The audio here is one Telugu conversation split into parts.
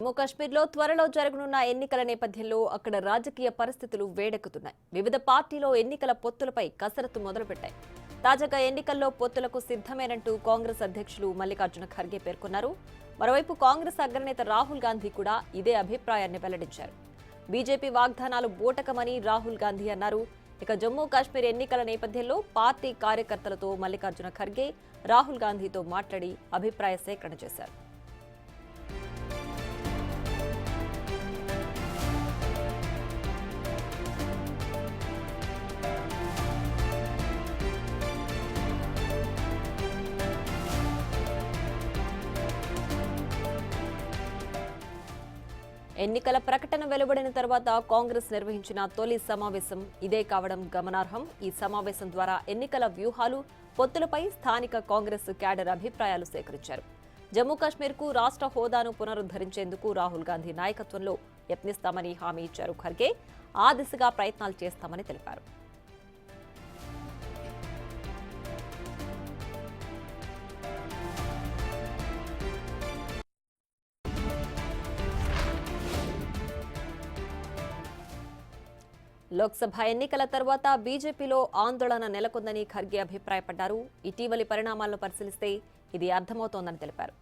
జమ్మూ కాశ్మీర్లో త్వరలో జరగనున్న ఎన్నికల నేపథ్యంలో అక్కడ రాజకీయ పరిస్థితులు వేడెక్కుతున్నాయి. వివిధ పార్టీలో ఎన్నికల పొత్తులపై కసరత్తు మొదలుపెట్టాయి. తాజాగా ఎన్నికల్లో పొత్తులకు సిద్ధమేనంటూ కాంగ్రెస్ అధ్యక్షులు మల్లికార్జున ఖర్గే పేర్కొన్నారు. మరోవైపు కాంగ్రెస్ అగ్రనేత రాహుల్ గాంధీ కూడా ఇదే అభిప్రాయాన్ని వెల్లడించారు. బీజేపీ వాగ్దానాలు బూటకమని రాహుల్ గాంధీ అన్నారు. ఇక జమ్మూ కాశ్మీర్ ఎన్నికల నేపథ్యంలో పార్టీ కార్యకర్తలతో మల్లికార్జున ఖర్గే రాహుల్ గాంధీతో మాట్లాడి అభిప్రాయ సేకరణ చేశారు. ఎన్నికల ప్రకటన వెలువడిన తర్వాత కాంగ్రెస్ నిర్వహించిన తొలి సమావేశం ఇదే కావడం గమనార్హం. ఈ సమావేశం ద్వారా ఎన్నికల వ్యూహాలు పొత్తులపై స్థానిక కాంగ్రెస్ క్యాడర్ అభిప్రాయాలు సేకరించారు. జమ్మూ కాశ్మీర్కు రాష్ట్ర హోదాను పునరుద్ధరించేందుకు రాహుల్ గాంధీ నాయకత్వంలో యత్నిస్తామని హామీ ఇచ్చారు ఖర్గే. ఆ దిశగా ప్రయత్నాలు చేస్తామని తెలిపారు. లోక్సభ ఎన్నికల తర్వాత బీజేపీలో ఆందోళన నెలకొందని ఖర్గే అభిప్రాయపడ్డారు. ఇటీవలి పరిణామాలను పరిశీలిస్తే ఇది అర్థమవుతోందని తెలిపారు.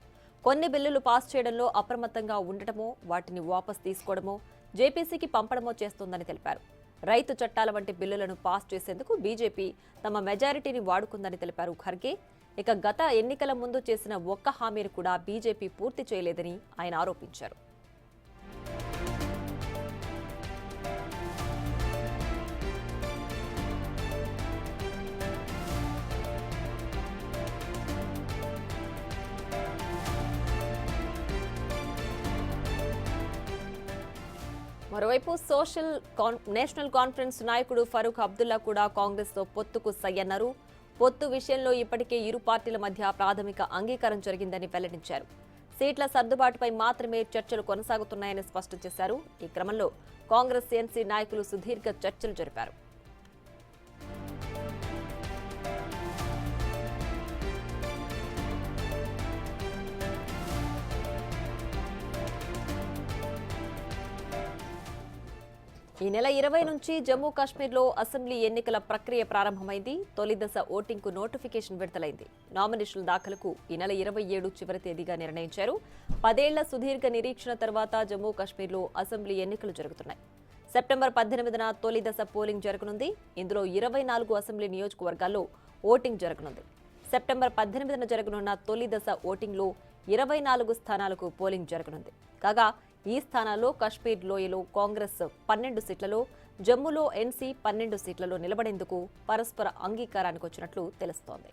కొన్ని బిల్లులు పాస్ చేయడంలో అప్రమత్తంగా ఉండటమో వాటిని వాపస్ తీసుకోవడమో జేపీసీకి పంపడమో చేస్తోందని తెలిపారు. రైతు చట్టాల వంటి బిల్లులను పాస్ చేసేందుకు బీజేపీ తమ మెజారిటీని వాడుకుందని తెలిపారు ఖర్గే. ఇక గత ఎన్నికల ముందు చేసిన ఒక్క హామీని కూడా బీజేపీ పూర్తి చేయలేదని ఆయన ఆరోపించారు. మరోవైపు సోషల్ కాన్- నేషనల్ కాన్ఫరెన్స్ నాయకుడు ఫరూక్ అబ్దుల్లా కూడా కాంగ్రెస్తో పొత్తుకు సయ్యన్నారు. పొత్తు విషయంలో ఇప్పటికే ఇరు పార్టీల మధ్య ప్రాథమిక అంగీకారం జరిగిందని వెల్లడించారు. సీట్ల సర్దుబాటుపై మాత్రమే చర్చలు కొనసాగుతున్నాయని స్పష్టం చేశారు. ఈ క్రమంలో కాంగ్రెస్ ఎన్సీ నాయకులు సుదీర్ఘ చర్చలు జరిపారు. ఈ నెల ఇరవై నుంచి జమ్మూ కాశ్మీర్లో అసెంబ్లీ ఎన్నికల ప్రక్రియ ప్రారంభమైంది. తొలి దశ ఓటింగ్కు నోటిఫికేషన్ విడుదలైంది. నామినేషన్ల దాఖలకు ఈ నెల ఇరవై ఏడు చివరి తేదీగా నిర్ణయించారు. పదేళ్ళ సుదీర్ఘ నిరీక్షణ తర్వాత జమ్మూ కాశ్మీర్లో అసెంబ్లీ ఎన్నికలు జరుగుతున్నాయి. సెప్టెంబర్ పద్దెనిమిదిన తొలి దశ పోలింగ్ జరగనుంది. ఇందులో ఇరవై నాలుగు అసెంబ్లీ నియోజకవర్గాల్లో ఓటింగ్ జరగనుంది. సెప్టెంబర్ పద్దెనిమిదిన జరగనున్న తొలి దశ ఓటింగ్లో ఇరవై నాలుగు స్థానాలకు పోలింగ్ జరగనుంది. కాగా ఈ స్థానాల్లో కశ్మీర్ లోయలో కాంగ్రెస్ పన్నెండు సీట్లలో జమ్మూలో ఎన్సీ పన్నెండు సీట్లలో నిలబడేందుకు పరస్పర అంగీకారానికి వచ్చినట్లు తెలుస్తోంది.